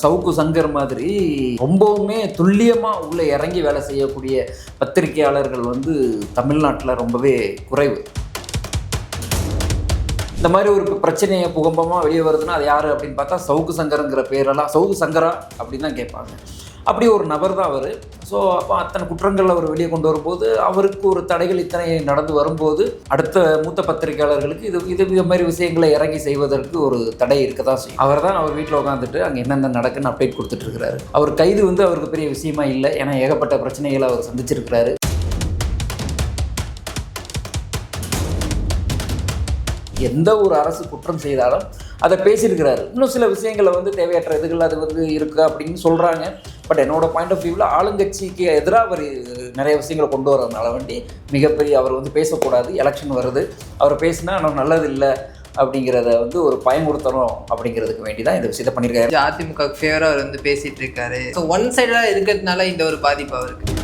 சவுக்கு சங்கர் மாதிரி ரொம்பவுமே துல்லியமாக உள்ளே இறங்கி வேலை செய்யக்கூடிய பத்திரிகையாளர்கள் வந்து தமிழ்நாட்டில் ரொம்பவே குறைவு. இந்த மாதிரி ஒரு பிரச்சனையை புகம்பமாக வெளியே வருதுன்னா அது யார் அப்படின்னு பார்த்தா சவுக்கு சங்கருங்கிற பேரெல்லாம் சவுக்கு சங்கரா அப்படின்னு தான் கேட்பாங்க. அப்படி ஒரு நபர் தான் அவர். ஸோ அப்போ அத்தனை குற்றங்கள் அவர் வெளியே கொண்டு வரும்போது அவருக்கு ஒரு தடைகள் இத்தனை நடந்து வரும்போது அடுத்த மூத்த பத்திரிகையாளர்களுக்கு இது இது இது மாதிரி விஷயங்களை இறங்கி செய்வதற்கு ஒரு தடை இருக்க தான் செய்யும். அவர் தான் அவர் வீட்டில் உட்காந்துட்டு அங்கே என்னென்ன நடக்குன்னு அப்டேட் கொடுத்துட்டு இருக்கிறாரு அவர் கைது வந்து அவருக்கு பெரிய விஷயமா இல்லை ஏன்னா ஏகப்பட்ட பிரச்சனைகளை அவர் சந்திச்சிருக்கிறாரு. எந்த ஒரு அரசு குற்றம் செய்தாலும் அதை பேசியிருக்கிறாரு. இன்னும் சில விஷயங்களை வந்து தேவையற்ற இதுகள் அது வந்து இருக்கு அப்படின்னு சொல்கிறாங்க பட் என்னோட பாயிண்ட் ஆஃப் வியூவில் ஆளுங்கட்சிக்கு எதிராக அவர் நிறைய விஷயங்களை கொண்டு வரதுனால வேண்டி மிகப்பெரிய அவர் வந்து பேசக்கூடாது எலெக்ஷன் வருது. அவர் பேசினா ஆனால் நல்லது இல்லை அப்படிங்கிறத வந்து ஒரு பயமுறுத்தணும் அப்படிங்கிறதுக்கு வேண்டி தான் இந்த விஷயத்தை பண்ணியிருக்காரு. அதிமுக ஃபேவராக அவர் வந்து பேசிகிட்டு இருக்காரு. ஸோ ஒன் சைடாக இருக்கிறதுனால இந்த ஒரு பாதிப்பு அவருக்கு.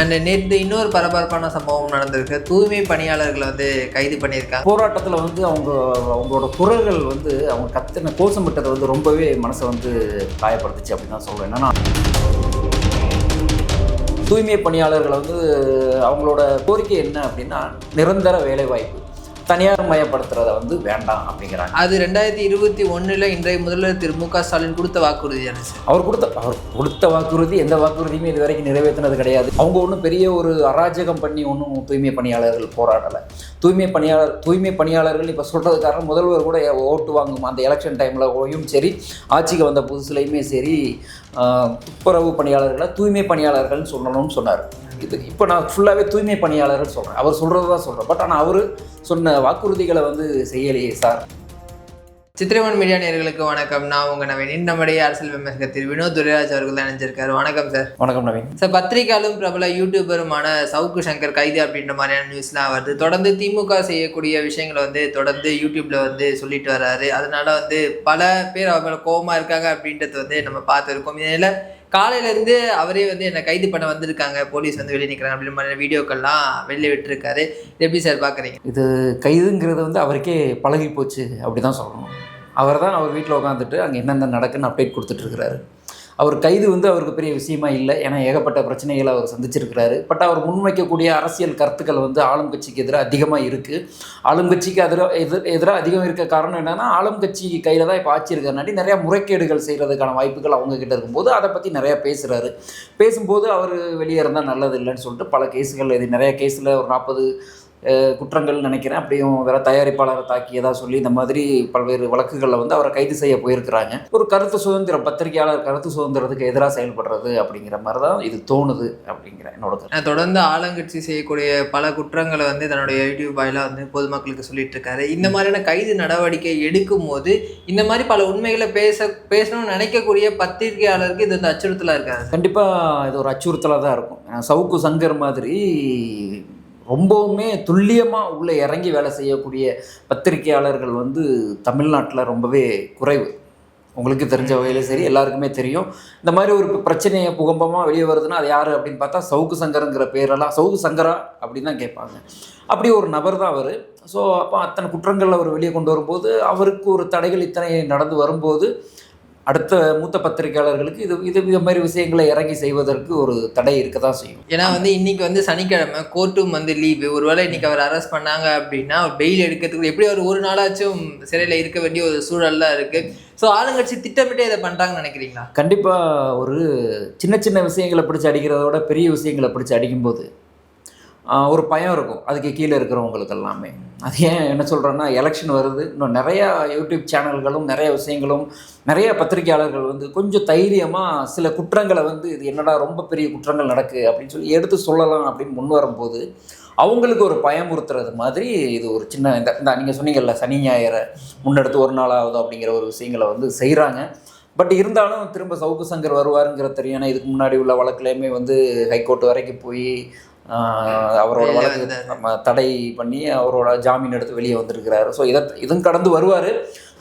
அண்ட் நேற்று இன்னொரு பரபரப்பான சம்பவம் நடந்திருக்கு. தூய்மை பணியாளர்களை வந்து கைது பண்ணியிருக்காங்க போராட்டத்தில் வந்து அவங்க அவங்களோட குரல்கள் வந்து அவங்க கத்தின கோஷமிட்டதை வந்து ரொம்பவே மனசை வந்து காயப்படுத்துச்சு அப்படின்னு தான் சொல்கிறேன் என்னன்னா தூய்மை பணியாளர்களை வந்து அவங்களோட கோரிக்கை என்ன அப்படின்னா நிரந்தர வேலைவாய்ப்பு. தனியார் மயப்படுத்துறத வந்து வேண்டாம் அப்படிங்கிறாங்க. அது ரெண்டாயிரத்தி இருபத்தி ஒண்ணுல இன்றைய முதல்வர் திரு மு க ஸ்டாலின் கொடுத்த வாக்குறுதியான சார்? அவர் கொடுத்த அவர் கொடுத்த வாக்குறுதி எந்த வாக்குறுதியுமே இது வரைக்கும் நிறைவேற்றினது கிடையாது. அவங்க ஒன்றும் பெரிய ஒரு அராஜகம் பண்ணி ஒன்றும் தூய்மை பணியாளர்கள் போராடலை. தூய்மை பணியாளர் தூய்மை பணியாளர்கள் இப்போ சொல்கிறது காரணம் முதல்வர் கூட ஓட்டு வாங்கும் அந்த எலெக்ஷன் டைமில் ஓயும் சரி ஆட்சிக்கு வந்த புதுசுலையுமே சரி துப்புரவு பணியாளர்களை தூய்மை பணியாளர்கள்னு சொல்லணும்னு சொன்னார். இது இப்போ நான் ஃபுல்லாகவே தூய்மை பணியாளர்கள் சொல்கிறேன் அவர் சொல்கிறது தான் சொல்கிறேன் பட் ஆனால் அவர் சொன்ன வாக்குறுதிகளை வந்து செய்யலையே சார். சித்திரவன் மீடியா நேயர்களுக்கு வணக்கம். நான் உங்க நவீன். நம்முடைய அரசியல் விமர்சகத்தில் வினோத் துரைராஜ் அவர்கள் தான் நினைச்சிருக்காரு வணக்கம் சார் வணக்கம் நவீன். சார் பத்திரிகையாளரும் பிரபல யூடியூபருமான சவுக்கு சங்கர் கைது அப்படின்ற மாதிரியான நியூஸ்லாம் வருது. தொடர்ந்து திமுக செய்யக்கூடிய விஷயங்களை வந்து தொடர்ந்து யூடியூப்ல வந்து சொல்லிட்டு வர்றாரு. அதனால வந்து பல பேர் அவர் மேல கோவமா இருக்காங்க அப்படின்றது வந்து நம்ம பார்த்துருக்கோம். இதில் காலையில இருந்து அவரே வந்து என்னை கைது பண்ண வந்திருக்காங்க. போலீஸ் வந்து வெளியே நிற்கிறாங்க அப்படின்ற மாதிரி வீடியோக்கள்லாம் வெளியே விட்டுருக்காரு. எப்படி சார் பார்க்குறீங்க இது கைதுங்கிறது வந்து அவருக்கே பழகி போச்சு அப்படி தான் சொல்லணும். அவர் தான் அவர் வீட்டில் உட்காந்துட்டு அங்கே என்னென்ன நடக்குன்னு அப்டேட் கொடுத்துட்ருக்கிறாரு. அவர் கைது வந்து அவருக்கு பெரிய விஷயமா இல்லை ஏன்னா ஏகப்பட்ட பிரச்சனைகளை அவர் சந்திச்சிருக்கிறாரு. பட் அவர் முன்வைக்கக்கூடிய அரசியல் கருத்துக்கள் வந்து ஆளும் கட்சிக்கு எதிராக அதிகமாக இருக்குது ஆளும் கட்சிக்கு எதிராக எதிர் எதிராக அதிகம் இருக்க காரணம் என்னென்னா ஆளும் கட்சி கையில் தான் இப்போ ஆட்சி இருக்கிறனாடி நிறையா முறைகேடுகள் செய்கிறதுக்கான வாய்ப்புகள் அவங்கக்கிட்ட இருக்கும்போது அதை பற்றி நிறையா பேசுகிறாரு பேசும்போது அவர் வெளியே இருந்தால் நல்லது இல்லைன்னு சொல்லிட்டு பல கேஸுகள் இது நிறைய கேஸில் ஒரு நாற்பது குற்றங்கள் நினைக்கிறேன். அப்படியும் வேற தயாரிப்பாளரை தாக்கியதா சொல்லி இந்த மாதிரி பல்வேறு வழக்குகளில் வந்து அவரை கைது செய்ய போயிருக்கிறாங்க. ஒரு கருத்து சுதந்திரம் பத்திரிகையாளர் கருத்து சுதந்திரத்துக்கு எதிராக செயல்படுறது அப்படிங்கிற மாதிரி தான் இது தோணுது அப்படிங்கிற என்னோட தொடர்ந்து ஆளுங்கட்சி செய்யக்கூடிய பல குற்றங்களை வந்து தன்னுடைய யூடியூப் வாயிலாக வந்து பொதுமக்களுக்கு சொல்லிட்டு இருக்காரு. இந்த மாதிரியான கைது நடவடிக்கை எடுக்கும் போது இந்த மாதிரி பல உண்மைகளை பேச பேசணும்னு நினைக்கக்கூடிய பத்திரிகையாளருக்கு இது வந்து அச்சுறுத்தலாக இருக்காது? கண்டிப்பாக இது ஒரு அச்சுறுத்தலாக தான் இருக்கும். சவுக்கு சங்கர் மாதிரி ரொம்பவுமே துல்லியமாக உள்ள இறங்கி வேலை செய்யக்கூடிய பத்திரிகையாளர்கள் வந்து தமிழ்நாட்டில் ரொம்பவே குறைவு. உங்களுக்கு தெரிஞ்ச வகையில் சரி எல்லாருக்குமே தெரியும். இந்த மாதிரி ஒரு பிரச்சனையை புகம்பமாக வெளியே வருதுன்னா அது யார் அப்படின்னு பார்த்தா சவுக்கு சங்கருங்கிற பேரெல்லாம் சவுக்கு சங்கரா அப்படின்னு தான் கேட்பாங்க. அப்படி ஒரு நபர் தான் அவர். ஸோ அப்போ அத்தனை குற்றங்கள் அவர் வெளியே கொண்டு வரும்போது அவருக்கு ஒரு தடைகள் இத்தனை நடந்து வரும்போது அடுத்த மூத்த பத்திரிகையாளர்களுக்கு இது இது இது மாதிரி விஷயங்களை இறங்கி செய்வதற்கு ஒரு தடை இருக்க தான் செய்யும். ஏன்னா வந்து இன்னைக்கு வந்து சனிக்கிழமை கோர்ட்டும் வந்து லீவு ஒருவேளை இன்னைக்கு அவர் அரெஸ்ட் பண்ணாங்க அப்படின்னா பெயில் எடுக்கிறதுக்கு எப்படி அவர் ஒரு நாளாச்சும் சிறையில் இருக்க வேண்டிய ஒரு சூழல்லாம் இருக்கு. ஸோ ஆளுங்கட்சி திட்டமிட்டே இதை பண்றாங்கன்னு நினைக்கிறீங்களா? கண்டிப்பாக ஒரு சின்ன சின்ன விஷயங்களை பிடிச்சி அடிக்கிறத விட பெரிய விஷயங்களை பிடிச்சி அடிக்கும்போது ஒரு பயம் இருக்கும். அதுக்கு கீழே இருக்கிறவங்களுக்கு எல்லாமே. அது ஏன் என்ன சொல்கிறேன்னா எலெக்ஷன் வருது. இன்னும் நிறையா யூடியூப் சேனல்களும் நிறைய விஷயங்களும் நிறைய பத்திரிகையாளர்கள் வந்து கொஞ்சம் தைரியமாக சில குற்றங்களை வந்து இது என்னடா ரொம்ப பெரிய குற்றங்கள் நடக்கு அப்படின்னு சொல்லி எடுத்து சொல்லலாம் அப்படின்னு முன் வரும்போது அவங்களுக்கு ஒரு பயமுறுத்துறது மாதிரி இது ஒரு சின்ன இந்த இந்த நீங்கள் சொன்னீங்கல்ல சனி ஞாயிறை முன்னெடுத்து ஒரு நாள் ஆகுது அப்படிங்கிற ஒரு விஷயங்களை வந்து செய்கிறாங்க பட் இருந்தாலும் திரும்ப சவுக்கு சங்கர் வருவாருங்கிற தெரியும். ஏன்னா இதுக்கு முன்னாடி உள்ள வழக்குலையுமே வந்து ஹைகோர்ட் வரைக்கும் போய் அவரோட வழக்கு தடை பண்ணி அவரோட ஜாமீன் எடுத்து வெளியே வந்திருக்கிறாரு. ஸோ இதை இதுவும் கடந்து வருவார்.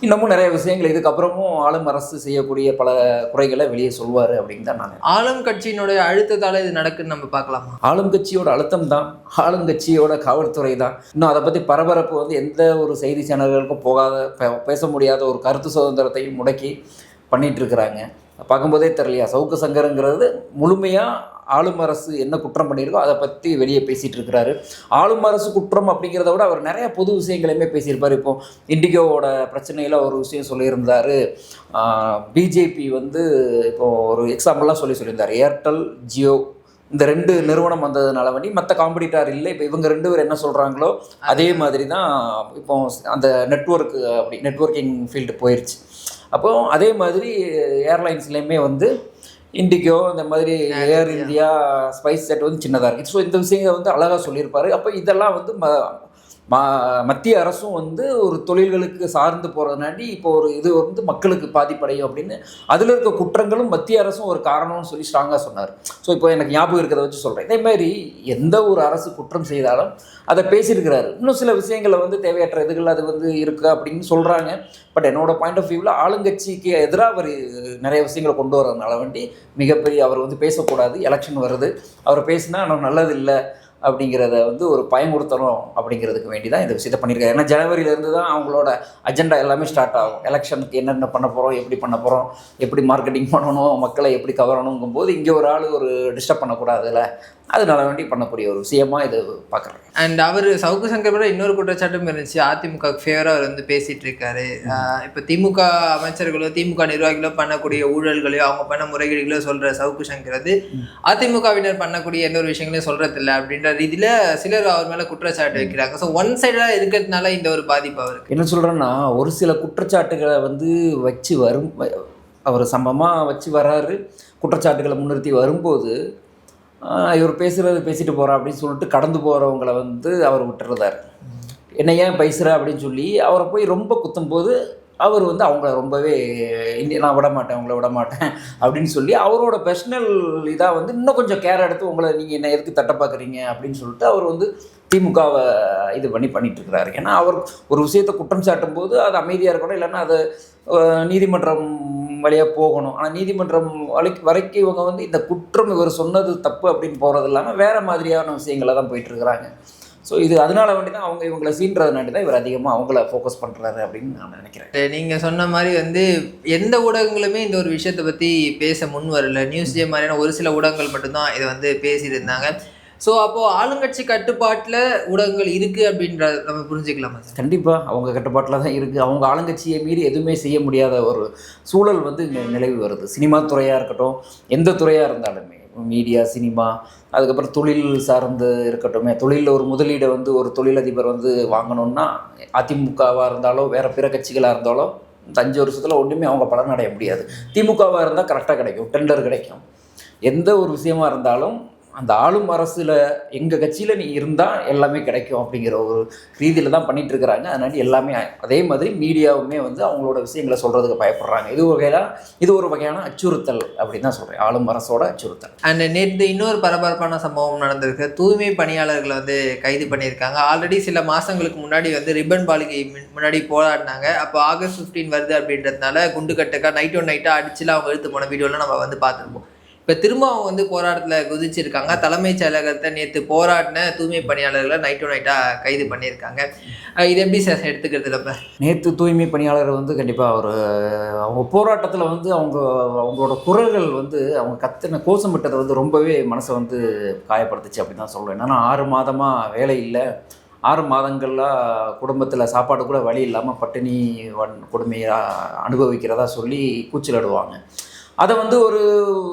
இன்னமும் நிறைய விஷயங்கள். இதுக்கப்புறமும் ஆளும் அரசு செய்யக்கூடிய பல குறைகளை வெளியே சொல்வார் அப்படின்னு தான் நான் ஆளும் கட்சியினுடைய அழுத்தத்தால இது நடக்குன்னு நம்ம பார்க்கலாமா? ஆளும் கட்சியோட அழுத்தம் தான். ஆளும் கட்சியோட காவல்துறை தான். இன்னும் அதை பற்றி பரபரப்பு வந்து எந்த ஒரு செய்தி சேனல்களுக்கும் போகாத பேச முடியாத ஒரு கருத்து சுதந்திரத்தையும் முடக்கி பண்ணிட்டு இருக்கிறாங்க. பார்க்கும்போதே தெரியலையா? சவுக்கு சங்கருங்கிறது முழுமையாக ஆளும் அரசு என்ன குற்றம் பண்ணியிருக்கோ அதை பற்றி வெளியே பேசிகிட்டு இருக்கிறாரு. ஆளும் அரசு குற்றம் அப்படிங்கிறத விட அவர் நிறைய பொது விஷயங்களையுமே பேசியிருப்பார். இப்போ இண்டிகோவோட பிரச்சனையில் ஒரு விஷயம் சொல்லியிருந்தார். பிஜேபி வந்து இப்போ ஒரு எக்ஸாம்பிளாக சொல்லி சொல்லியிருந்தார். ஏர்டெல் ஜியோ இந்த ரெண்டு நிறுவனம் வந்ததுனால வண்டி மற்ற காம்படிட்டார் இல்லை. இப்போ இவங்க ரெண்டு பேர் என்ன சொல்கிறாங்களோ அதே மாதிரி தான் இப்போ அந்த நெட்வொர்க் அப்படி நெட்வொர்க்கிங் ஃபீல்டு போயிடுச்சு அப்போ அதே மாதிரி ஏர்லைன்ஸ்லேயுமே வந்து இண்டிகோ இந்த மாதிரி ஏர் இந்தியா ஸ்பைஸ் செட் வந்து சின்னதாக இருக்குது ஸோ இந்த விஷயங்களை வந்து அழகாக சொல்லியிருப்பாரு. அப்போ இதெல்லாம் வந்து ம ம- மத்திய அரசும் வந்து ஒரு தொழில்களுக்கு சார்ந்து போகிறதுனாடி இப்போ ஒரு இது வந்து மக்களுக்கு பாதிப்படையும் அப்படின்னு அதில் இருக்க குற்றங்களும் மத்திய அரசும் ஒரு காரணம்னு சொல்லி ஸ்ட்ராங்காக சொன்னார். ஸோ இப்போ எனக்கு ஞாபகம் இருக்கிறத வச்சு சொல்கிறேன் இதே மாதிரி எந்த ஒரு அரசு குற்றம் செய்தாலும் அதை பேசியிருக்கிறாரு. இன்னும் சில விஷயங்களை வந்து தேவையற்ற இதுகள் அது வந்து இருக்குது அப்படின்னு சொல்கிறாங்க பட் என்னோட பாயிண்ட் ஆஃப் வியூவில் ஆளுங்கட்சிக்கு எதிராக அவர் நிறைய விஷயங்களை கொண்டு வரதுனால வேண்டி மிகப்பெரிய அவர் வந்து பேசக்கூடாது. எலெக்ஷன் வருது. அவர் பேசினா நம்ம நல்லது இல்லை. அப்படிங்கிறத வந்து ஒரு பயமுறுத்தணும் அப்படிங்கிறதுக்கு வேண்டி தான் இந்த விஷயத்தை பண்ணியிருக்காரு ஏன்னா ஜனவரியிலேருந்து தான் அவங்களோட அஜெண்டா எல்லாமே ஸ்டார்ட் ஆகும். எலெக்ஷனுக்கு என்னென்ன பண்ண போகிறோம் எப்படி பண்ண போகிறோம் எப்படி மார்க்கெட்டிங் பண்ணணும் மக்களை எப்படி கவரணுங்கும் போது இங்கே ஒரு ஆள் ஒரு டிஸ்டர்ப் பண்ணக்கூடாதுல்ல. அதனால வேண்டி பண்ணக்கூடிய ஒரு விஷயமா இது பார்க்குறேன். அண்ட் அவர் சவுக்கு சங்கர் மேல இன்னொரு குற்றச்சாட்டும் இருந்துச்சு. அதிமுக ஃபேவரா அவர் வந்து பேசிட்டு இருக்காரு. இப்ப திமுக அமைச்சர்களோ திமுக நிர்வாகிகளோ பண்ணக்கூடிய ஊழல்களையோ அவங்க பண்ண முறைகேடுகளோ சொல்ற சவுக்கு சங்கர் வந்து அதிமுகவினர் பண்ணக்கூடிய எந்த ஒரு விஷயங்களையும் சொல்றது இல்லை அப்படின்ற ரீதியில சிலர் அவர் மேல குற்றச்சாட்டு வைக்கிறாங்க. ஸோ ஒன் சைடா இருக்கிறதுனால இந்த ஒரு பாதிப்பு அவருக்கு. என்ன சொல்கிறேன்னா ஒரு சில குற்றச்சாட்டுகளை வந்து வச்சு வரும் அவர் சம்பவமாக வச்சு வராரு குற்றச்சாட்டுகளை முன்னிறுத்தி வரும்போது இவர் பேசுகிறது பேசிட்டு போகிறா அப்படின்னு சொல்லிட்டு கடந்து போகிறவங்கள வந்து அவர் விட்டுறதாரு. என்ன ஏன் பேசுகிற அப்படின்னு சொல்லி அவரை போய் ரொம்ப குத்தும்போது அவர் வந்து அவங்கள ரொம்பவே "இன்னி நான் விட மாட்டேன் உங்களை விட மாட்டேன் அப்படின்னு சொல்லி அவரோட பர்சனல் இதாக வந்து இன்னும் கொஞ்சம் கேர் எடுத்து உங்களை நீங்கள் என்ன எதுக்கு தட்ட பார்க்குறீங்க அப்படின்னு சொல்லிட்டு அவர் வந்து திமுகவை இது பண்ணி பண்ணிட்டு இருக்கிறாரு ஏன்னா அவர் ஒரு விஷயத்தை குற்றம் சாட்டும் போது அது அமைதியாக இருக்கணும் இல்லைன்னா அது நீதிமன்றம் வழியாக போகணும். ஆனால் நீதிமன்றம் வரைக்கும் வரைக்கும் இவங்க வந்து இந்த குற்றம் இவர் சொன்னது தப்பு அப்படின்னு போகிறது இல்லாமல் வேறு மாதிரியான விஷயங்களை தான் போயிட்டுருக்கிறாங்க. ஸோ இது அதனால வேண்டி தான் அவங்க இவங்களை சீன்றதுனாடி தான் இவர் அதிகமாக அவங்கள ஃபோக்கஸ் பண்ணுறாரு அப்படின்னு நான் நினைக்கிறேன். நீங்கள் சொன்ன மாதிரி வந்து எந்த ஊடகங்களுமே இந்த ஒரு விஷயத்தை பற்றி பேச முன் வரல. நியூஸ் டே மாதிரியான ஒரு சில ஊடகங்கள் மட்டும்தான் இதை வந்து பேசியிருந்தாங்க. ஸோ அப்போ ஆளுங்கட்சி கட்டுப்பாட்டுல ஊடகங்கள் இருக்கு அப்படின்றத நம்ம புரிஞ்சுக்கலாமா? கண்டிப்பாக அவங்க கட்டுப்பாட்டில் தான் இருக்குது அவங்க ஆளுங்கட்சியை மீறி எதுவுமே செய்ய முடியாத ஒரு சூழல் வந்து நிலவி வருது. சினிமா துறையாக இருக்கட்டும் எந்த துறையாக இருந்தாலுமே. மீடியா சினிமா அதுக்கப்புறம் தொழில் சார்ந்து இருக்கட்டுமே. தொழிலில் ஒரு முதலீடை வந்து ஒரு தொழிலதிபர் வந்து வாங்கணும்னா அதிமுகவாக இருந்தாலோ வேறு பிற கட்சிகளாக இருந்தாலோ இந்த அஞ்சு வருஷத்தில் ஒன்றுமே அவங்க பலன் அடைய முடியாது திமுகவாக இருந்தால் கரெக்டாக கிடைக்கும். டெண்டர் கிடைக்கும். எந்த ஒரு விஷயமா இருந்தாலும் அந்த ஆளும் அரசில் எங்கள் கட்சியில் நீ இருந்தால் எல்லாமே கிடைக்கும் அப்படிங்கிற ஒரு ரீதியில் தான் பண்ணிகிட்டு இருக்கிறாங்க. அதனால எல்லாமே அதே மாதிரி மீடியாவுமே வந்து அவங்களோட விஷயங்களை சொல்கிறதுக்கு பயப்படுறாங்க. இது வகையில் இது ஒரு வகையான அச்சுறுத்தல் அப்படின்னு தான் சொல்கிறேன் ஆளும் அரசோட அச்சுறுத்தல். அண்ட் நேற்று இன்னொரு பரபரப்பான சம்பவம் நடந்திருக்கு. தூய்மை பணியாளர்களை வந்து கைது பண்ணியிருக்காங்க. ஆல்ரெடி சில மாதங்களுக்கு முன்னாடி வந்து ரிப்பன் பாலிகை முன்- முன்னாடி போராடினாங்க. அப்போ ஆகஸ்ட் 15 வருது அப்படின்றதுனால குண்டு கட்டுக்கா நைட் ஒன் நைட்டாக அடிச்சுலாம் அவங்க எடுத்து போன வீடியோலாம் நம்ம வந்து பார்த்துருப்போம். இப்போ திரும்ப அவங்க வந்து போராட்டத்தில் குதிச்சிருக்காங்க. தலைமைச் செயலகத்தை நேற்று போராடின தூய்மை பணியாளர்களை நைட் நைட்டாக கைது பண்ணியிருக்காங்க. இது எப்படி சார் எடுத்துக்கிறது நம்ம நேற்று தூய்மை பணியாளர் வந்து கண்டிப்பாக ஒரு அவங்க போராட்டத்தில் வந்து அவங்க அவங்களோட குரல்கள் வந்து அவங்க கத்தின கோஷமிட்டதை வந்து ரொம்பவே மனசை வந்து காயப்படுத்துச்சு அப்படின்னு தான் சொல்லுவேன் ஏன்னா ஆறு மாதமாக வேலை இல்லை. ஆறு மாதங்களாக குடும்பத்தில் சாப்பாடு கூட வழி இல்லாமல் பட்டினி வன் கொடுமையாக அனுபவிக்கிறதா சொல்லி கூச்சலிடுவாங்க. அதை வந்து ஒரு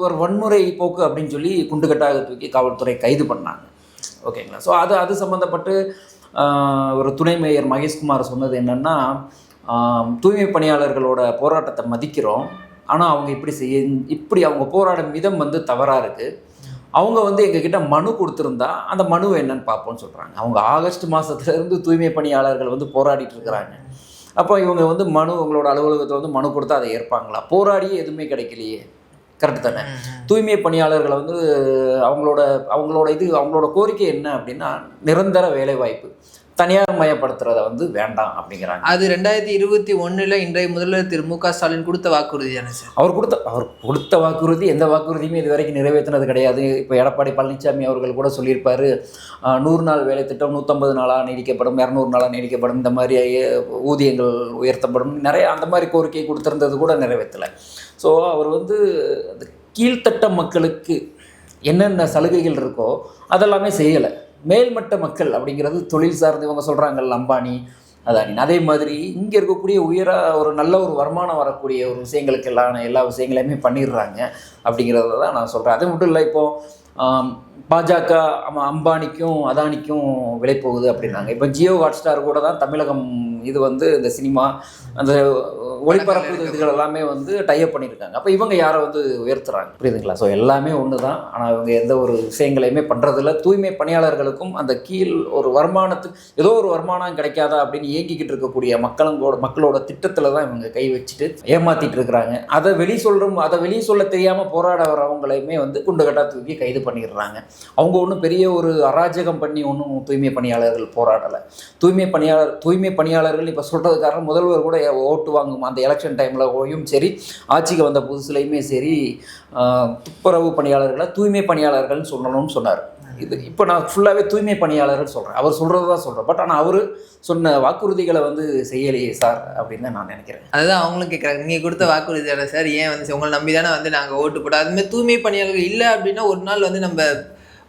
ஒரு வன்முறை போக்கு அப்படின்னு சொல்லி குண்டுகட்டாக தூக்கி காவல்துறை கைது பண்ணாங்க. ஓகேங்களா? ஸோ அது அது சம்மந்தப்பட்டு ஒரு துணை மேயர் மகேஷ்குமார் சொன்னது என்னென்னா தூய்மை பணியாளர்களோட போராட்டத்தை மதிக்கிறோம். ஆனால் அவங்க இப்படி செய்ய இப்படி அவங்க போராடும் விதம் வந்து தவறாக இருக்குது அவங்க வந்து எங்ககிட்ட மனு கொடுத்துருந்தா அந்த மனு என்னன்னு பார்ப்போம்னு சொல்கிறாங்க அவங்க ஆகஸ்ட் மாதத்துலேருந்து தூய்மை பணியாளர்கள் வந்து போராடிட்டு இருக்கிறாங்க. அப்போ இவங்க வந்து மனு உங்களோட அலுவலகத்தில் வந்து மனு கொடுத்தா அதை ஏற்பாங்களா? போராடியே எதுவுமே கிடைக்கலையே. கரெக்டு தானே? தூய்மை பணியாளர்களை வந்து அவங்களோட அவங்களோட இது அவங்களோட கோரிக்கை என்ன அப்படின்னா நிரந்தர வேலைவாய்ப்பு. தனியார் மயப்படுத்துறத வந்து வேண்டாம் அப்படிங்கிறாங்க. அது ரெண்டாயிரத்தி இருபத்தி ஒண்ணுல இன்றைய முதல்வர் திரு மு க ஸ்டாலின் கொடுத்த வாக்குறுதி தானே சார்? அவர் கொடுத்த அவர் கொடுத்த வாக்குறுதி எந்த வாக்குறுதியுமே இது வரைக்கும் நிறைவேற்றினது கிடையாது. இப்போ எடப்பாடி பழனிசாமி அவர்கள் கூட சொல்லியிருப்பாரு நூறு நாள் வேலை திட்டம் நூற்றம்பது நாளாக நீடிக்கப்படும் இரநூறு நாளாக நீடிக்கப்படும் இந்த மாதிரி ஊதியங்கள் உயர்த்தப்படும் நிறைய அந்த மாதிரி கோரிக்கை கொடுத்திருந்தது கூட நிறைவேற்றலை. ஸோ அவர் வந்து கீழ்த்தட்ட மக்களுக்கு என்னென்ன சலுகைகள் இருக்கோ அதெல்லாமே செய்யலை. மேல்மட்ட மக்கள் அப்படிங்கிறது தொழில் சார்ந்து இவங்க சொல்கிறாங்கல்ல அம்பானி அதானி. அதே மாதிரி இங்கே இருக்கக்கூடிய உயர ஒரு நல்ல ஒரு வருமானம் வரக்கூடிய ஒரு விஷயங்களுக்கு எல்லாம் எல்லா விஷயங்களையுமே பண்ணிடுறாங்க அப்படிங்கிறத தான் நான் சொல்கிறேன் அது மட்டும் இல்லை இப்போது பாஜக அம்பானிக்கும் அதானிக்கும் விலை போகுது அப்படின்னாங்க. இப்போ ஜியோ ஹாட்ஸ்டார் கூட தான் தமிழகம் இது வந்து இந்த சினிமா அந்த ஒளிபரப்பு இதுகள் எல்லாமே வந்து டைப் பண்ணியிருக்காங்க. அப்போ இவங்க யாரை வந்து உயர்த்துறாங்க? புரியுதுங்களா? ஸோ எல்லாமே ஒன்று தான் ஆனால் இவங்க எந்த ஒரு விஷயங்களையுமே பண்ணுறதில்ல தூய்மை பணியாளர்களுக்கும் அந்த கீழ் ஒரு வருமானத்துக்கு ஏதோ ஒரு வருமானம் கிடைக்காதா அப்படின்னு ஏங்கிக்கிட்டு இருக்கக்கூடிய மக்களோட மக்களோட திட்டத்தில் தான் இவங்க கை வச்சுட்டு ஏமாத்திட்டு இருக்கிறாங்க. அதை வெளி சொல்கிறோம் அதை வெளியே சொல்ல தெரியாமல் போராட வரவங்களையுமே வந்து குண்டுகட்டா தூக்கி கைது பண்ணிடுறாங்க. அவங்க ஒன்றும் பெரிய ஒரு அராஜகம் பண்ணி ஒன்றும் தூய்மை பணியாளர்கள் போராடலை. தூய்மை பணியாளர் தூய்மை பணியாளர்கள் இப்போ சொல்கிறது காரணம் முதல்வர் கூட ஓட்டு வாங்கும்? அந்த எலெக்ஷன் டைமில் ஓயும் சரி ஆட்சிக்கு வந்த புதுசுலையுமே சரி துப்புரவு பணியாளர்களை தூய்மை பணியாளர்கள்னு சொல்லணும்னு சொன்னார். இது இப்போ நான் ஃபுல்லாகவே தூய்மை பணியாளர்கள் சொல்கிறேன் அவர் சொல்கிறது தான் சொல்கிறேன் பட் ஆனால் அவர் சொன்ன வாக்குறுதிகளை வந்து செய்யலையே சார் அப்படின்னு தான் நான் நினைக்கிறேன். அதுதான் அவங்களும் கேட்குறாங்க நீங்கள் கொடுத்த வாக்குறுதி தானே சார் ஏன் வந்து உங்களை நம்பி தானே வந்து நாங்கள் ஓட்டு போட்டோம்? அதுமாதிரி தூய்மை பணியாளர்கள் இல்லை அப்படின்னா ஒரு நாள் வந்து நம்ம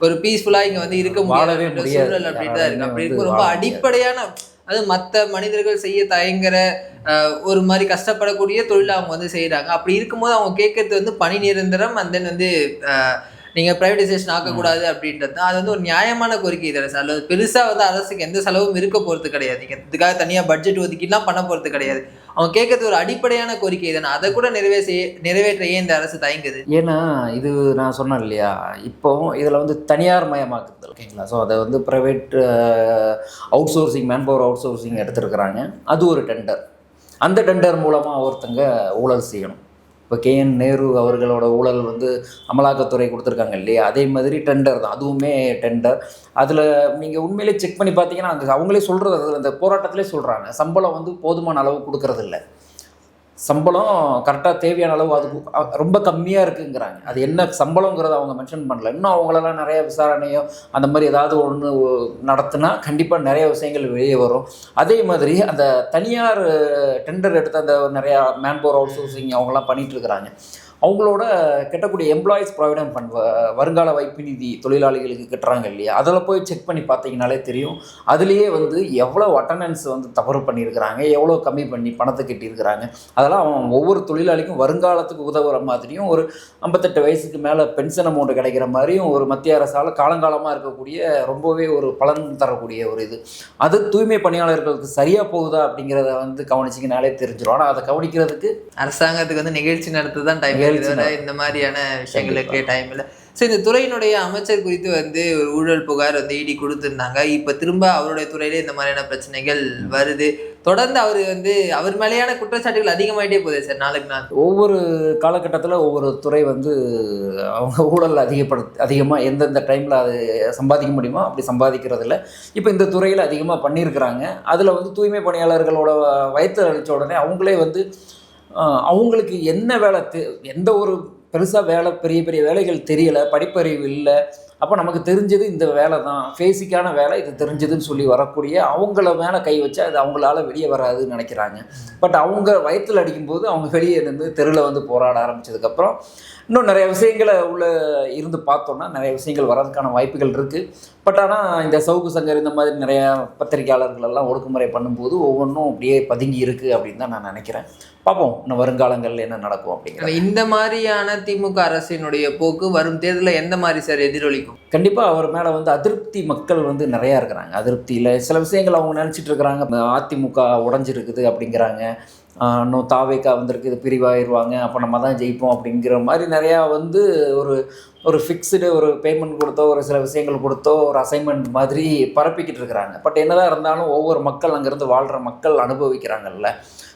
ஒரு பீஸ்ஃபுல்லாக இங்கே வந்து இருக்க முடியாத. சூழல் அப்படின்னு தான் இருக்கு. அப்படி ரொம்ப. அடிப்படையான அது மற்ற மனிதர்கள் செய்ய தயங்குற ஒரு மாதிரி கஷ்டப்படக்கூடிய தொழில் அவங்க வந்து செய்கிறாங்க அப்படி இருக்கும்போது அவங்க கேட்கறது வந்து பணி நிரந்தரம் அண்ட் தென் வந்து அஹ், நீங்க பிரைவேடைசேஷன் ஆக்கக்கூடாது அப்படின்றது தான். அது வந்து ஒரு நியாயமான கோரிக்கை தானே சார். அது பெருசா வந்து அரசுக்கு எந்த செலவும் இருக்க போறது கிடையாது. நீங்க இதுக்காக தனியா பட்ஜெட் ஒதுக்கிலாம் பண்ண போறது கிடையாது. அவங்க கேட்கறது ஒரு அடிப்படையான கோரிக்கை தானே. அதை கூட நிறைவேற்ற நிறைவேற்ற ஏன் இந்த அரசு தயங்குது? ஏன்னா இது நான் சொன்னேன் இல்லையா? இப்போ இதில் வந்து தனியார் மயமாக்குதல் ஓகேங்களா? ஸோ அதை வந்து private outsourcing manpower outsourcing எடுத்துருக்குறாங்க. அது ஒரு டெண்டர் அந்த டெண்டர் மூலமாக ஒருத்தங்க ஊழல் செய்யணும். இப்போ கேஎன் நேரு அவர்களோட ஊழல் வந்து அமலாக்கத்துறை கொடுத்துருக்காங்க இல்லையா? அதே மாதிரி டெண்டர் தான். அதுவுமே டெண்டர் அதில் நீங்கள் உண்மையிலே செக் பண்ணி பார்த்தீங்கன்னா அங்கே அவங்களே சொல்கிறது அதில் அந்த போராட்டத்திலே சொல்கிறாங்க சம்பளம் வந்து போதுமான அளவு கொடுக்கறதில்ல. சம்பளம் கரெக்டாக தேவையான அளவு அது ரொம்ப கம்மியாக இருக்குங்கிறாங்க. அது என்ன சம்பளங்கிறத அவங்க மென்ஷன் பண்ணல. இன்னும் அவங்களெல்லாம் நிறைய விசாரணையோ அந்த மாதிரி ஏதாவது ஒன்று நடத்துனா கண்டிப்பாக நிறைய விஷயங்கள் வெளியே வரும். அதே மாதிரி அந்த தனியார் டெண்டர் எடுத்து அந்த நிறையா மேன்போர் அவுட் சோர்சிங் அவங்களாம் பண்ணிட்டு இருக்கிறாங்க. அவங்களோட கட்டக்கூடிய எம்ப்ளாயீஸ் ப்ராவிடன்ட் ஃபண்ட் வருங்கால வைப்பு நிதி தொழிலாளிகளுக்கு கட்டுறாங்க இல்லையா? அதில் போய் செக் பண்ணி பார்த்தீங்கனாலே தெரியும். அதுலேயே வந்து எவ்வளோ அட்டண்டன்ஸ் வந்து தவறு பண்ணியிருக்கிறாங்க எவ்வளோ கம்மி பண்ணி பணத்தை கட்டியிருக்கிறாங்க. அதெல்லாம் அவன் ஒவ்வொரு தொழிலாளிக்கும் வருங்காலத்துக்கு உதவுற மாதிரியும் ஒரு ஐம்பத்தெட்டு வயசுக்கு மேலே பென்ஷன் அமௌண்ட் கிடைக்கிற மாதிரியும் ஒரு மத்திய அரசால் காலங்காலமாக இருக்கக்கூடிய ரொம்பவே ஒரு பலன் தரக்கூடிய ஒரு இது. அது தூய்மை பணியாளர்களுக்கு சரியாக போகுதா அப்படிங்கிறத வந்து கவனிச்சிங்கனாலே தெரிஞ்சிடும் ஆனால் அதை கவனிக்கிறதுக்கு அரசாங்கத்துக்கு வந்து நிகழ்ச்சி நடத்த தான் டைம் தவிர இந்த மாதிரியான விஷயங்களுக்கு டைம் இல்லை சரி இந்த துறையினுடைய அமைச்சர் குறித்து வந்து ஒரு ஊழல் புகார் வந்து இடி கொடுத்துருந்தாங்க. இப்போ திரும்ப அவருடைய துறையிலே இந்த மாதிரியான பிரச்சனைகள் வருது. தொடர்ந்து அவர் வந்து அவர் மேலேயான குற்றச்சாட்டுகள் அதிகமாயிட்டே போகுது சார் நாளுக்கு நாள். ஒவ்வொரு காலகட்டத்தில் ஒவ்வொரு துறை வந்து அவங்க ஊழல் அதிகப்படுத்த அதிகமாக எந்தெந்த டைமில் அது சம்பாதிக்க முடியுமோ அப்படி சம்பாதிக்கிறது இல்லை இப்போ இந்த துறையில் அதிகமாக பண்ணியிருக்கிறாங்க. அதில் வந்து தூய்மை பணியாளர்களோட வயத்து அழிச்ச உடனே அவங்களே வந்து அவங்களுக்கு என்ன வேலை தெ எந்த ஒரு பெருசாக வேலை பெரிய பெரிய வேலைகள் தெரியலை படிப்பறிவு இல்லை அப்போ நமக்கு தெரிஞ்சது இந்த வேலை தான் பேசிக்கான வேலை இது தெரிஞ்சதுன்னு சொல்லி வரக்கூடிய அவங்கள மேலே கை வச்சா அது அவங்களால வெளியே வராதுன்னு நினைக்கிறாங்க. பட் அவங்க வயிற்றில் அடிக்கும்போது அவங்க வெளியே இருந்து தெருவில் வந்து போராட ஆரம்பிச்சதுக்கப்புறம் இன்னும் நிறைய விஷயங்களை உள்ள இருந்து பார்த்தோன்னா நிறைய விஷயங்கள் வர்றதுக்கான வாய்ப்புகள் இருக்குது பட் ஆனால் இந்த சவுக்கு சங்கர் இந்த மாதிரி நிறைய பத்திரிகையாளர்கள் எல்லாம் ஒடுக்குமுறை பண்ணும்போது ஒவ்வொன்றும் அப்படியே பதுங்கி இருக்குது அப்படின்னு தான் நான் நினைக்கிறேன். பார்ப்போம் இன்னும் வருங்காலங்களில் என்ன நடக்கும் அப்படிங்கிற இந்த மாதிரியான திமுக அரசினுடைய போக்கு வரும் தேர்தலில் எந்த மாதிரி சார் எதிரொலிக்கும்? கண்டிப்பாக அவர் மேலே வந்து அதிருப்தி மக்கள் வந்து நிறையா இருக்கிறாங்க. அதிருப்தியில் சில விஷயங்கள் அவங்க நினச்சிட்டு இருக்கிறாங்க. அதிமுக உடஞ்சிருக்குது அப்படிங்கிறாங்க. இன்னும் தாவேக்கா வந்திருக்கு இது பிரிவாயிடுவாங்க அப்போ நம்ம தான் ஜெயிப்போம் அப்படிங்கிற மாதிரி நிறையா வந்து ஒரு ஒரு ஃபிக்ஸ்டு ஒரு பேமெண்ட் கொடுத்தோ ஒரு சில விஷயங்கள் கொடுத்தோ ஒரு அசைன்மெண்ட் மாதிரி பரப்பிக்கிட்டு இருக்கிறாங்க. பட் என்னதான் இருந்தாலும் ஒவ்வொரு மக்கள் அங்கேருந்து வாழ்கிற மக்கள் அனுபவிக்கிறாங்கல்ல.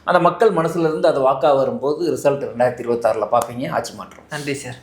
அந்த மக்கள் மனசுலேருந்து அது வாக்காக வரும்போது ரிசல்ட் ரெண்டாயிரத்தி இருபத்தாறில் பார்ப்பீங்க ஆட்சி மாற்றம். நன்றி சார்